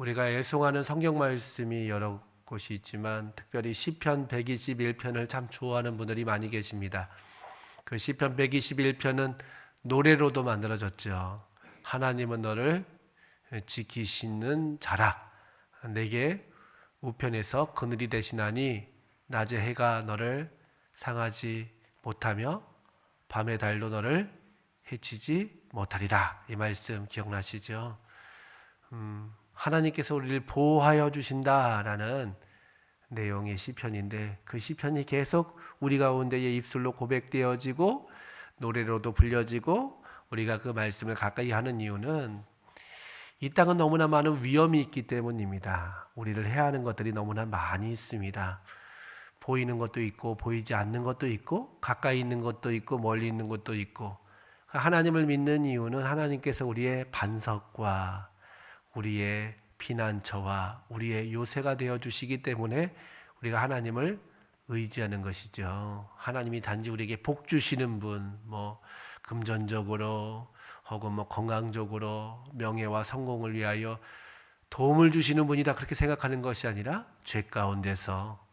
우리가 애송하는 성경 말씀이 여러 곳이 있지만 특별히 시편 121편을 참 좋아하는 분들이 많이 계십니다. 그 시편 121편은 노래로도 만들어졌죠. 하나님은 너를 지키시는 자라. 내게 우편에서 그늘이 되시나니 낮의 해가 너를 상하지 못하며 밤의 달도 너를 해치지 못하리라. 이 말씀 기억나시죠? 음, 하나님께서 우리를 보호하여 주신다라는 내용의 시편인데 그 시편이 계속 우리 가운데의 입술로 고백되어지고 노래로도 불려지고 우리가 그 말씀을 가까이 하는 이유는 이 땅은 너무나 많은 위험이 있기 때문입니다. 우리를 해야 하는 것들이 너무나 많이 있습니다. 보이는 것도 있고 보이지 않는 것도 있고 가까이 있는 것도 있고 멀리 있는 것도 있고 하나님을 믿는 이유는 하나님께서 우리의 반석과 우리의 피난처와 우리의 요새가 되어 주시기 때문에 우리가 하나님을 의지하는 것이죠. 하나님이 단지 우리에게 복 주시는 분, 뭐 금전적으로 혹은 뭐 건강적으로 명예와 성공을 위하여 도움을 주시는 분이다 그렇게 생각하는 것이 아니라 죄 가운데서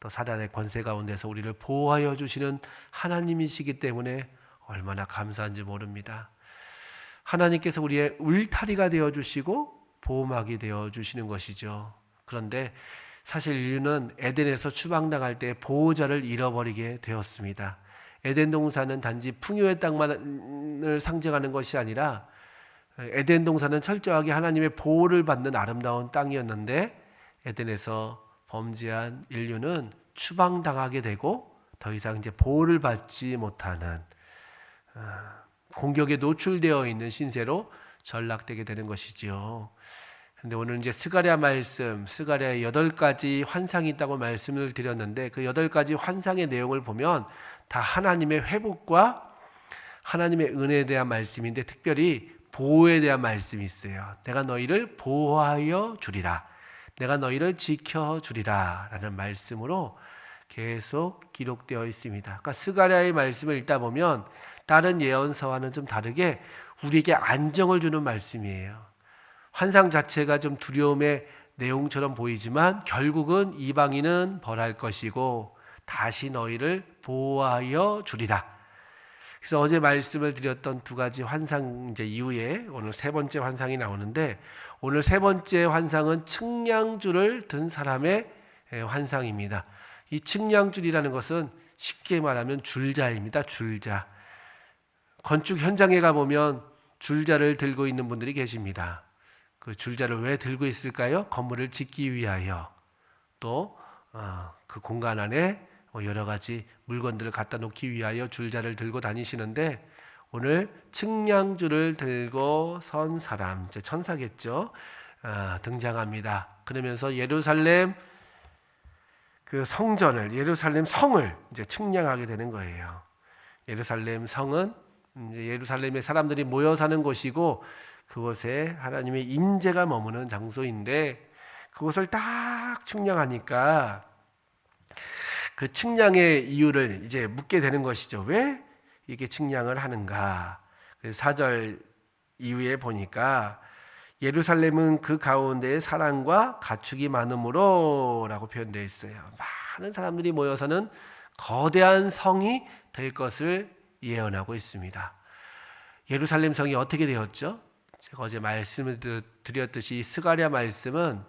또 사단의 권세 가운데서 우리를 보호하여 주시는 하나님이시기 때문에 얼마나 감사한지 모릅니다. 하나님께서 우리의 울타리가 되어 주시고 보호막이 되어 주시는 것이죠. 그런데 사실 인류는 에덴에서 추방당할 때 보호자를 잃어버리게 되었습니다. 에덴 동산은 단지 풍요의 땅만을 상징하는 것이 아니라 에덴 동산은 철저하게 하나님의 보호를 받는 아름다운 땅이었는데 에덴에서 범죄한 인류는 추방당하게 되고 더 이상 이제 보호를 받지 못하는 아, 공격에 노출되어 있는 신세로 전락되게 되는 것이지요. 근데 오늘 이제 스가랴 말씀, 스가랴의 여덟 가지 환상이 있다고 말씀을 드렸는데 그 여덟 가지 환상의 내용을 보면 다 하나님의 회복과 하나님의 은혜에 대한 말씀인데 특별히 보호에 대한 말씀이 있어요. 내가 너희를 보호하여 주리라. 내가 너희를 지켜 주리라. 라는 말씀으로 계속 기록되어 있습니다. 그러니까 스가랴의 말씀을 읽다 보면 다른 예언서와는 좀 다르게 우리에게 안정을 주는 말씀이에요. 환상 자체가 좀 두려움의 내용처럼 보이지만 결국은 이방인은 벌할 것이고 다시 너희를 보호하여 주리라. 그래서 어제 말씀을 드렸던 두 가지 환상 이제 이후에 오늘 세 번째 환상이 나오는데 오늘 세 번째 환상은 측량줄을 든 사람의 환상입니다. 이 측량줄이라는 것은 쉽게 말하면 줄자입니다. 줄자. 건축 현장에 가 보면 줄자를 들고 있는 분들이 계십니다. 그 줄자를 왜 들고 있을까요? 건물을 짓기 위하여 또그 공간 안에 뭐 여러 가지 물건들을 갖다 놓기 위하여 줄자를 들고 다니시는데 오늘 측량줄을 들고 선 사람, 이제 천사겠죠, 등장합니다. 그러면서 예루살렘 그 성전을 예루살렘 성을 이제 측량하게 되는 거예요. 예루살렘 성은 예루살렘의 사람들이 모여 사는 곳이고 그곳에 하나님의 임재가 머무는 장소인데 그곳을 딱 측량하니까 그 측량의 이유를 이제 묻게 되는 것이죠. 왜 이게 측량을 하는가? 4절 이후에 보니까 예루살렘은 그 가운데 사랑과 가축이 많으므로라고 표현되어 있어요. 많은 사람들이 모여서는 거대한 성이 될 것을 예언하고 있습니다. 예루살렘 성이 어떻게 되었죠? 제가 어제 말씀을 드렸듯이 스가랴 말씀은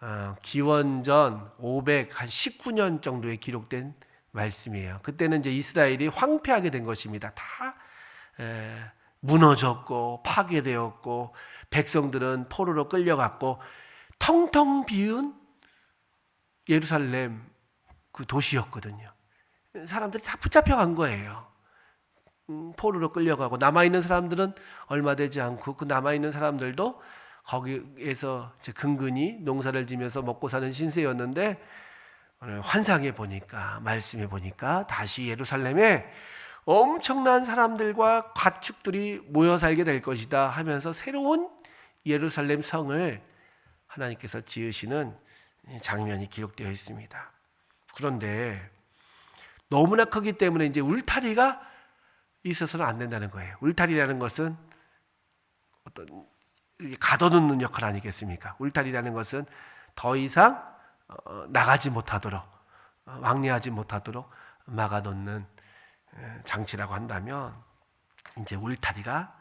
어, 기원전 519년 정도에 기록된 말씀이에요. 그때는 이제 이스라엘이 황폐하게 된 것입니다. 다 에, 무너졌고 파괴되었고 백성들은 포로로 끌려갔고 텅텅 비운 예루살렘 그 도시였거든요. 사람들이 다 붙잡혀 간 거예요. 음, 포로로 끌려가고 남아 있는 사람들은 얼마 되지 않고 그 남아 있는 사람들도 거기에서 근근히 농사를 지면서 먹고 사는 신세였는데 환상에 보니까 말씀에 보니까 다시 예루살렘에 엄청난 사람들과 가축들이 모여 살게 될 것이다 하면서 새로운 예루살렘 성을 하나님께서 지으시는 장면이 기록되어 있습니다. 그런데 너무나 크기 때문에 이제 울타리가 있어서는 안 된다는 거예요. 울타리라는 것은 어떤 가둬놓는 역할 아니겠습니까? 울타리라는 것은 더 이상 어, 나가지 못하도록 어, 왕래하지 못하도록 막아놓는 에, 장치라고 한다면 이제 울타리가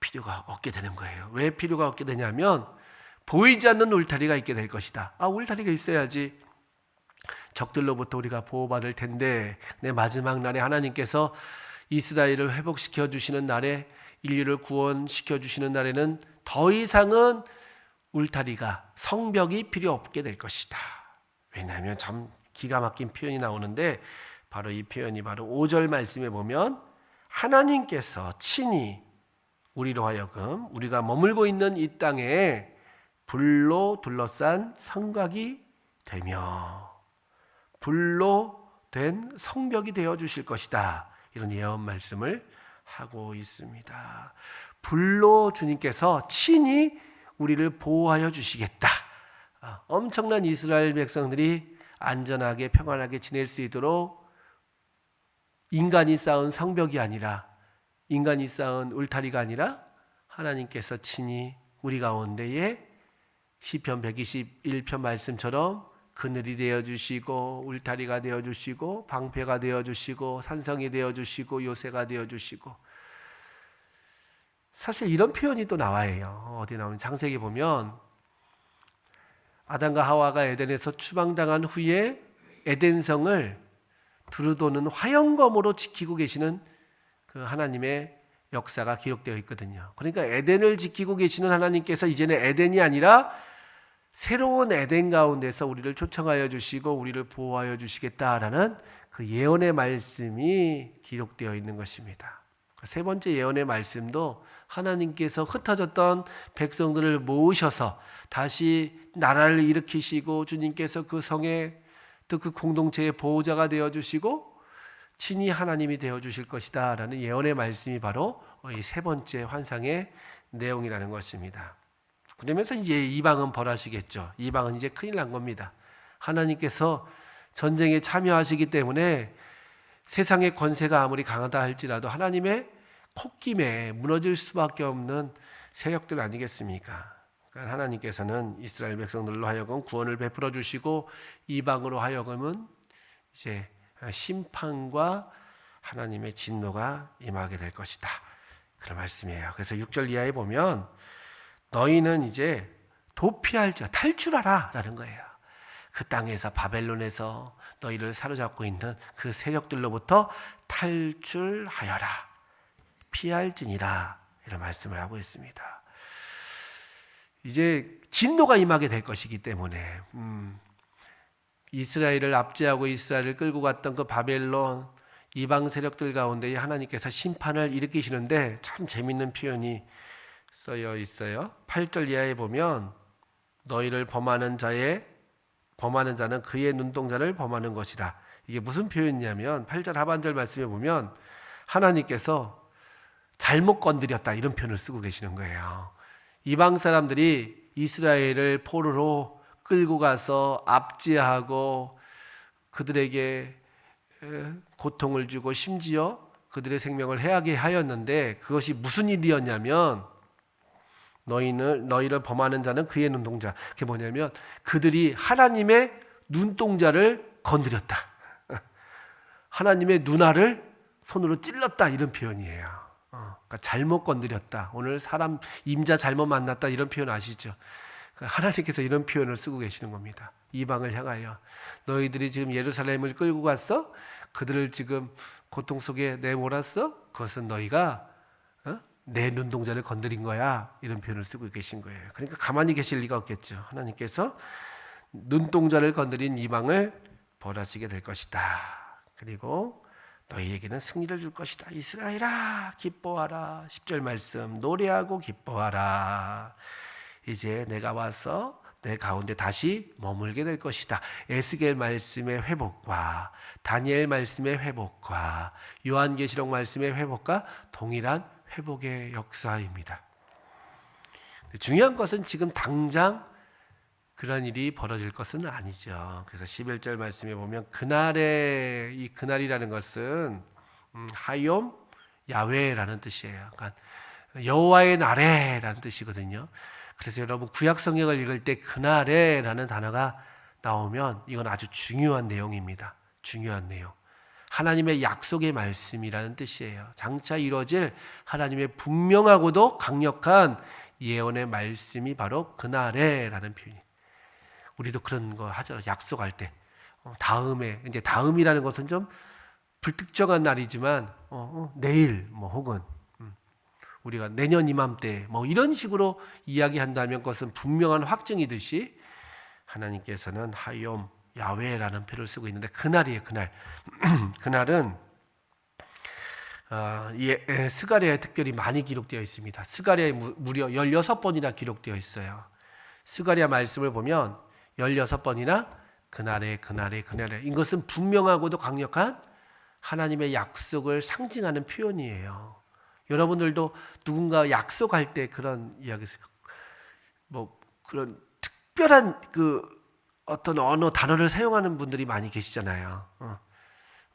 필요가 없게 되는 거예요. 왜 필요가 없게 되냐면 보이지 않는 울타리가 있게 될 것이다. 아 울타리가 있어야지 적들로부터 우리가 보호받을 텐데 내 마지막 날에 하나님께서 이스라엘을 회복시켜 주시는 날에 인류를 구원시켜 주시는 날에는 더 이상은 울타리가 성벽이 필요 없게 될 것이다. 왜냐하면 참 기가 막힌 표현이 나오는데 바로 이 표현이 바로 5절 말씀에 보면 하나님께서 친히 우리로 하여금 우리가 머물고 있는 이 땅에 불로 둘러싼 성곽이 되며 불로 된 성벽이 되어 주실 것이다. 이런 예언 말씀을 하고 있습니다. 불로 주님께서 친히 우리를 보호하여 주시겠다. 아, 엄청난 이스라엘 백성들이 안전하게 평안하게 지낼 수 있도록 인간이 쌓은 성벽이 아니라 인간이 쌓은 울타리가 아니라 하나님께서 친히 우리 가운데에 시편 121편 말씀처럼 그늘이 되어 주시고 울타리가 되어 주시고 방패가 되어 주시고 산성이 되어 주시고 요새가 되어 주시고 사실 이런 표현이 또 나와요. 어디 나오는 창세기 보면 아담과 하와가 에덴에서 추방당한 후에 에덴성을 두루도는 화영검으로 지키고 계시는 그 하나님의 역사가 기록되어 있거든요. 그러니까 에덴을 지키고 계시는 하나님께서 이제는 에덴이 아니라 새로운 에덴 가운데서 우리를 초청하여 주시고 우리를 보호하여 주시겠다라는 그 예언의 말씀이 기록되어 있는 것입니다. 세 번째 예언의 말씀도 하나님께서 흩어졌던 백성들을 모으셔서 다시 나라를 일으키시고 주님께서 그 성에 또 그 공동체의 보호자가 되어 주시고 친히 하나님이 되어 주실 것이다라는 예언의 말씀이 바로 이 세 번째 환상의 내용이라는 것입니다. 그러면서 이제 이방은 벌하시겠죠. 이방은 이제 큰일 난 겁니다. 하나님께서 전쟁에 참여하시기 때문에 세상의 권세가 아무리 강하다 할지라도 하나님의 콧김에 무너질 수밖에 없는 세력들 아니겠습니까? 그러니까 하나님께서는 이스라엘 백성들로 하여금 구원을 베풀어 주시고 이방으로 하여금은 이제 심판과 하나님의 진노가 임하게 될 것이다. 그런 말씀이에요. 그래서 6절 이하에 보면 너희는 이제 도피할 자 탈출하라라는 거예요. 그 땅에서 바벨론에서 너희를 사로잡고 있는 그 세력들로부터 탈출하여라. 피할지니라. 이런 말씀을 하고 있습니다. 이제 진노가 임하게 될 것이기 때문에 음, 이스라엘을 압제하고 이스라엘을 끌고 갔던 그 바벨론 이방 세력들 가운데 하나님께서 심판을 일으키시는데 참 재밌는 표현이 써여 있어요. 8절 이하에 보면 너희를 범하는 자의 범하는 자는 그의 눈동자를 범하는 것이다. 이게 무슨 표현이냐면 8절 하반절 말씀에 보면 하나님께서 잘못 건드렸다 이런 표현을 쓰고 계시는 거예요. 이방 사람들이 이스라엘을 포로로 끌고 가서 압제하고 그들에게 고통을 주고 심지어 그들의 생명을 해하게 하였는데 그것이 무슨 일이었냐면 너희는 너희를 범하는 자는 그의 눈동자. 그게 뭐냐면 그들이 하나님의 눈동자를 건드렸다. 하나님의 눈알을 손으로 찔렀다 이런 표현이에요. 어, 그러니까 잘못 건드렸다. 오늘 사람 임자 잘못 만났다 이런 표현 아시죠? 그러니까 하나님께서 이런 표현을 쓰고 계시는 겁니다. 이방을 향하여 너희들이 지금 예루살렘을 끌고 갔어? 그들을 지금 고통 속에 내몰았어? 그것은 너희가 어? 내 눈동자를 건드린 거야. 이런 표현을 쓰고 계신 거예요. 그러니까 가만히 계실 리가 없겠죠. 하나님께서 눈동자를 건드린 이방을 벌하시게 될 것이다. 그리고 너희에게는 승리를 줄 것이다. 이스라엘아 기뻐하라. 10절 말씀 노래하고 기뻐하라. 이제 내가 와서 내 가운데 다시 머물게 될 것이다. 에스겔 말씀의 회복과 다니엘 말씀의 회복과 요한계시록 말씀의 회복과 동일한 회복의 역사입니다. 중요한 것은 지금 당장 그런 일이 벌어질 것은 아니죠. 그래서 11절 말씀에 보면 그날에 이 그날이라는 것은 음, 하욤 야외라는 뜻이에요. 그러니까 여호와의 날에라는 뜻이거든요. 그래서 여러분 구약 성경을 읽을 때 그날에라는 단어가 나오면 이건 아주 중요한 내용입니다. 중요한 내용. 하나님의 약속의 말씀이라는 뜻이에요. 장차 이루어질 하나님의 분명하고도 강력한 예언의 말씀이 바로 그날에라는 표현이. 우리도 그런 거 하죠. 약속할 때 어, 다음에 이제 다음이라는 것은 좀 불특정한 날이지만 어, 어, 내일 뭐 혹은 음, 우리가 내년 이맘때 뭐 이런 식으로 이야기한다면 그것은 분명한 확증이듯이 하나님께서는 하욤 야외라는 표를 쓰고 있는데 그날이에요 그날 그날은 어, 예, 예, 스가랴의 특별히 많이 기록되어 있습니다. 스가랴에 무- 무려 16번이나 기록되어 있어요. 스가랴 말씀을 보면 16번이나 그날에 그날에 그날에 이것은 분명하고도 강력한 하나님의 약속을 상징하는 표현이에요. 여러분들도 누군가 약속할 때 그런 이야기 뭐 그런 특별한 그 어떤 언어 단어를 사용하는 분들이 많이 계시잖아요. 어.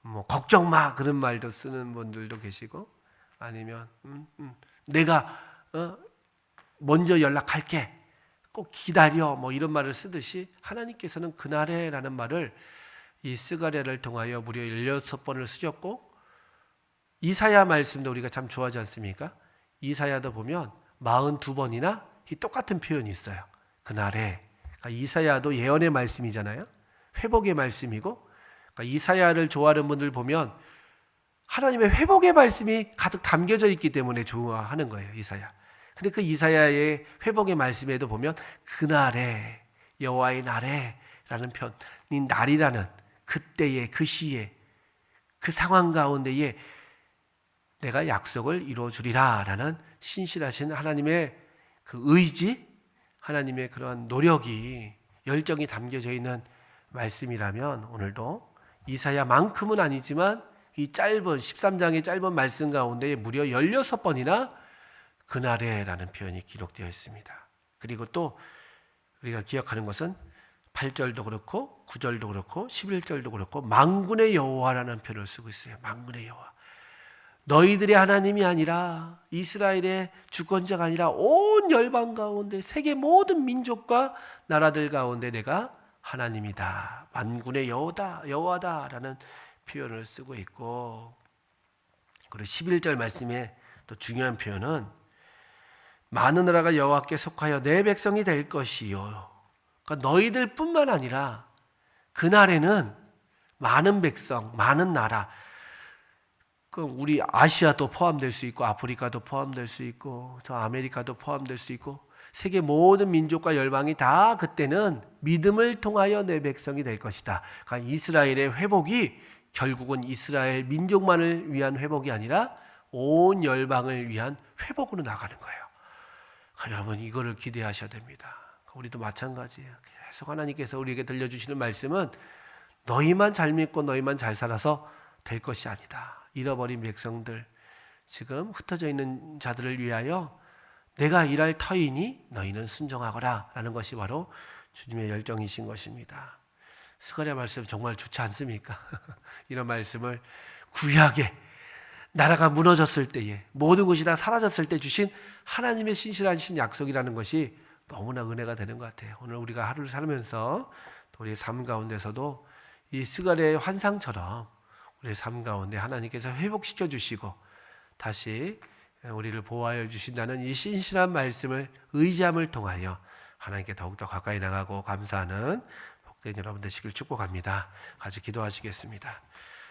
뭐 걱정 마 그런 말도 쓰는 분들도 계시고 아니면 음, 음, 내가 어, 먼저 연락할게 꼭 기다려 뭐 이런 말을 쓰듯이 하나님께서는 그날에라는 말을 이 스가랴를 통하여 무려 16번을 쓰셨고 이사야 말씀도 우리가 참 좋아하지 않습니까? 이사야도 보면 42번이나 이 똑같은 표현이 있어요. 그날에 그러니까 이사야도 예언의 말씀이잖아요. 회복의 말씀이고 그러니까 이사야를 좋아하는 분들 보면 하나님의 회복의 말씀이 가득 담겨져 있기 때문에 좋아하는 거예요. 이사야. 근데 그 이사야의 회복의 말씀에도 보면 그날에 여호와의 날에라는 편, 이 날이라는 그때에 그 시에 그 상황 가운데에 내가 약속을 이루어 주리라라는 신실하신 하나님의 그 의지, 하나님의 그런 노력이 열정이 담겨져 있는 말씀이라면 오늘도 이사야만큼은 아니지만 이 짧은 13장의 짧은 말씀 가운데 무려 16번이나 그날에라는 표현이 기록되어 있습니다. 그리고 또 우리가 기억하는 것은 8절도 그렇고 9절도 그렇고 11절도 그렇고 망군의 여호와라는 표현을 쓰고 있어요. 망군의 여호와. 너희들의 하나님이 아니라 이스라엘의 주권자가 아니라 온 열방 가운데 세계 모든 민족과 나라들 가운데 내가 하나님이다. 만군의 여호다, 여호와다라는 표현을 쓰고 있고 그리고 11절 말씀에 또 중요한 표현은 많은 나라가 여호와께 속하여 내 백성이 될 것이요. 그러니까 너희들뿐만 아니라 그 날에는 많은 백성, 많은 나라 그 우리 아시아도 포함될 수 있고 아프리카도 포함될 수 있고 저 아메리카도 포함될 수 있고 세계 모든 민족과 열방이 다 그때는 믿음을 통하여 내 백성이 될 것이다. 그러니까 이스라엘의 회복이 결국은 이스라엘 민족만을 위한 회복이 아니라 온 열방을 위한 회복으로 나가는 거예요. 그러니까 여러분 이거를 기대하셔야 됩니다. 우리도 마찬가지예요. 계속 하나님께서 우리에게 들려주시는 말씀은 너희만 잘 믿고 너희만 잘 살아서 될 것이 아니다. 잃어버린 백성들, 지금 흩어져 있는 자들을 위하여 내가 일할 터이니 너희는 순종하거라 라는 것이 바로 주님의 열정이신 것입니다. 스가랴 말씀 정말 좋지 않습니까? 이런 말씀을 구약에 나라가 무너졌을 때에 모든 것이 다 사라졌을 때 주신 하나님의 신실하신 약속이라는 것이 너무나 은혜가 되는 것 같아요. 오늘 우리가 하루를 살면서 우리의 삶 가운데서도 이 스가랴의 환상처럼 우리의 삶 가운데 하나님께서 회복시켜 주시고 다시 우리를 보호하여 주신다는 이 신실한 말씀을 의지함을 통하여 하나님께 더욱더 가까이 나가고 감사하는 복된 여러분 되시길 축복합니다. 같이 기도하시겠습니다.